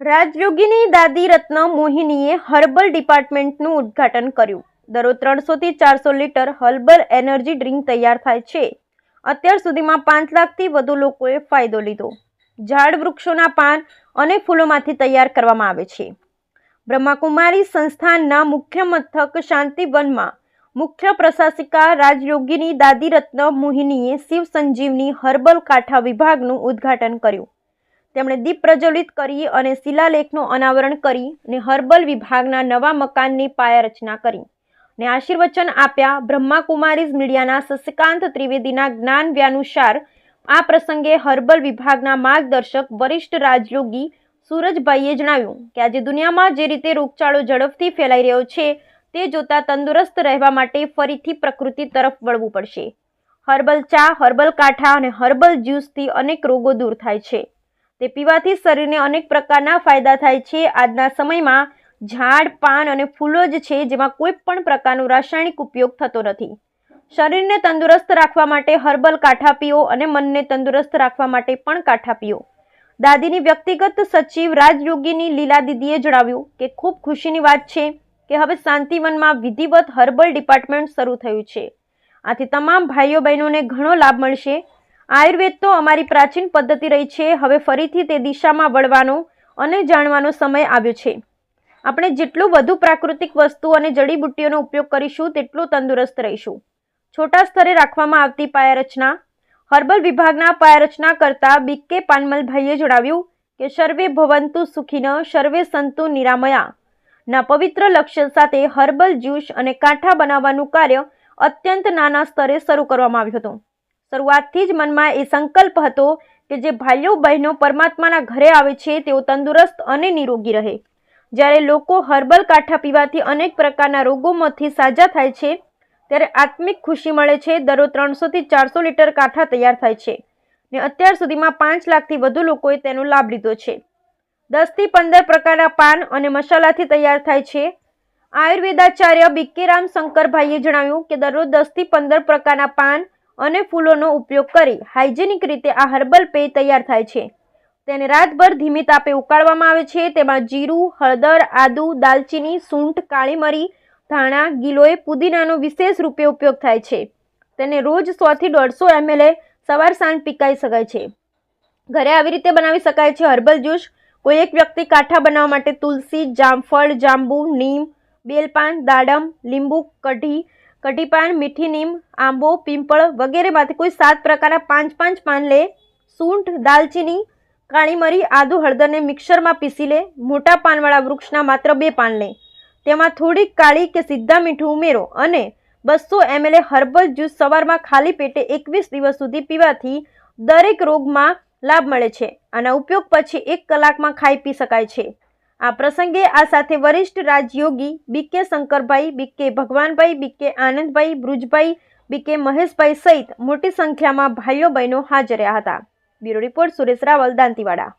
રાજયોગીની દાદી રત્ન મોહિનીએ હર્બલ ડિપાર્ટમેન્ટનું ઉદ્ઘાટન કર્યું. દરરોજ ત્રણસોથી ચારસો લીટર હર્બલ એનર્જી ડ્રિંક તૈયાર થાય છે. અત્યાર સુધીમાં પાંચ લાખથી વધુ લોકોએ ફાયદો લીધો. ઝાડ વૃક્ષોના પાન અને ફૂલોમાંથી તૈયાર કરવામાં આવે છે. બ્રહ્માકુમારી સંસ્થાનના મુખ્ય મથક શાંતિવનમાં મુખ્ય પ્રશાસિકા રાજયોગીની દાદી રત્ન મોહિનીએ શિવ સંજીવની હર્બલ કાંઠા વિભાગનું ઉદ્ઘાટન કર્યું. તેમણે દીપ પ્રજ્વલિત કરી અને શિલાલેખનું અનાવરણ કરી અને હર્બલ વિભાગના નવા મકાનની પાયા રચના કરી. ને આશીર્વચન આપ્યા બ્રહ્માકુમારીઝ મીડિયાના શશિકાંત ત્રિવેદીના જ્ઞાન વ્યાનુસાર આ પ્રસંગે હર્બલ વિભાગના માર્ગદર્શક વરિષ્ઠ રાજયોગી સૂરજભાઈએ જણાવ્યું કે આજે દુનિયામાં જે રીતે રોગચાળો ઝડપથી ફેલાઈ રહ્યો છે, તે જોતા તંદુરસ્ત રહેવા માટે ફરીથી પ્રકૃતિ તરફ વળવું પડશે. હર્બલ ચા, હર્બલ કાંઠા અને હર્બલ જ્યુસથી અનેક રોગો દૂર થાય છે. તે પીવાથી શરીરને અનેક પ્રકારના ફાયદા થાય છે. આજના સમયમાં ઝાડ, પાન અને ફૂલો જ છે જેમાં કોઈ પણ પ્રકારનો રાસાયણિક ઉપયોગ થતો નથી. શરીરને તંદુરસ્ત રાખવા માટે હર્બલ કાંઠા પીઓ અને મનને તંદુરસ્ત રાખવા માટે પણ કાંઠા પીઓ. દાદીની વ્યક્તિગત સચિવ રાજયોગીની લીલા દીદીએ જણાવ્યું કે, ખૂબ ખુશીની વાત છે કે હવે શાંતિવનમાં વિધિવત હર્બલ ડિપાર્ટમેન્ટ શરૂ થયું છે. આથી તમામ ભાઈઓ બહેનોને ઘણો લાભ મળશે. આયુર્વેદ તો અમારી પ્રાચીન પદ્ધતિ રહી છે. હવે ફરીથી તે દિશામાં વળવાનો અને જાણવાનો સમય આવ્યો છે. આપણે જેટલું વધુ પ્રાકૃતિક વસ્તુ અને જડીબુટ્ટીઓનો ઉપયોગ કરીશું, તેટલું તંદુરસ્ત રહીશું. છોટા સ્તરે રાખવામાં આવતી પાયા રચના હર્બલ વિભાગના પાયારચના કરતા બીકે પાનમલભાઈએ જણાવ્યું કે, સર્વે ભવંતુ સુખીન, સર્વે સંતુ નિરામયા. ના પવિત્ર લક્ષ્ય સાથે હર્બલ જ્યુસ અને કાંઠા બનાવવાનું કાર્ય અત્યંત નાના સ્તરે શરૂ કરવામાં આવ્યું હતું. શરૂઆતથી જ મનમાં એ સંકલ્પ હતો કે જે ભાઈઓ, બહેનો પરમાત્માના ઘરે આવે છે, તેઓ તંદુરસ્ત અને નિરોગી રહે. જ્યારે લોકો હર્બલ કાંઠા પીવાથી અનેક પ્રકારના રોગોમાંથી સાજા થાય છે, ત્યારે આત્મિક ખુશી મળે છે, દરરોજ ત્રણસોથી ચારસો લીટર કાંઠા તૈયાર થાય છે ને અત્યાર સુધીમાં પાંચ લાખથી વધુ લોકોએ તેનો લાભ લીધો છે. દસથી પંદર પ્રકારના પાન અને મસાલાથી તૈયાર થાય છે. આયુર્વેદાચાર્ય બિક્કીરામ શંકરભાઈએ જણાવ્યું કે દરરોજ દસથી પંદર પ્રકારના પાન અને ફૂલોનો ઉપયોગ કરી હાઇજેનિક રીતે આ હર્બલ પેય તૈયાર થાય છે. તેને રાતભર ધીમી તાપે ઉકાળવામાં આવે છે. તેમાં જીરું, હળદર, આદુ, દાલચીની, સૂંઠ, કાળી મરી, ધાણા, ગિલોય, પુદીનાનો વિશેષ રૂપે ઉપયોગ થાય છે. તેને રોજ સોથી દોઢસો એમએલએ સવાર સાંજ પીકાઈ શકાય છે. ઘરે આવી રીતે બનાવી શકાય છે હર્બલ જ્યુસ. કોઈ એક વ્યક્તિ કાંઠા બનાવવા માટે તુલસી, જામફળ, જાંબુ, નીમ, બેલપાન, દાડમ, લીંબુ, કઢી કઢીપાન, મીઠી નીમ, આંબો, પીંપળ વગેરેમાંથી કોઈ સાત પ્રકારના પાંચ પાંચ પાન લે. સૂંઠ, દાલચીની, કાળી મરી, આદુ, હળદરને મિક્સરમાં પીસી લે. મોટા પાનવાળા વૃક્ષના માત્ર બે પાન લે. તેમાં થોડીક કાળી કે સીધા મીઠું ઉમેરો અને બસો એમએલએ હર્બલ જ્યુસ સવારમાં ખાલી પેટે એકવીસ દિવસ સુધી પીવાથી દરેક રોગમાં લાભ મળે છે. આના ઉપયોગ પછી એક કલાકમાં ખાઈ પી શકાય છે. આ પ્રસંગે આ સાથે વરિષ્ઠ રાજયોગી બીકે શંકરભાઈ બીકે ભગવાનભાઈ બીકે આનંદભાઈ, બ્રુજભાઈ બીકે મહેશભાઈ સહિત મોટી સંખ્યામાં ભાઈઓ બહેનો હાજર રહ્યા હતા. Bureau report Suresh Raval, Dantiwada.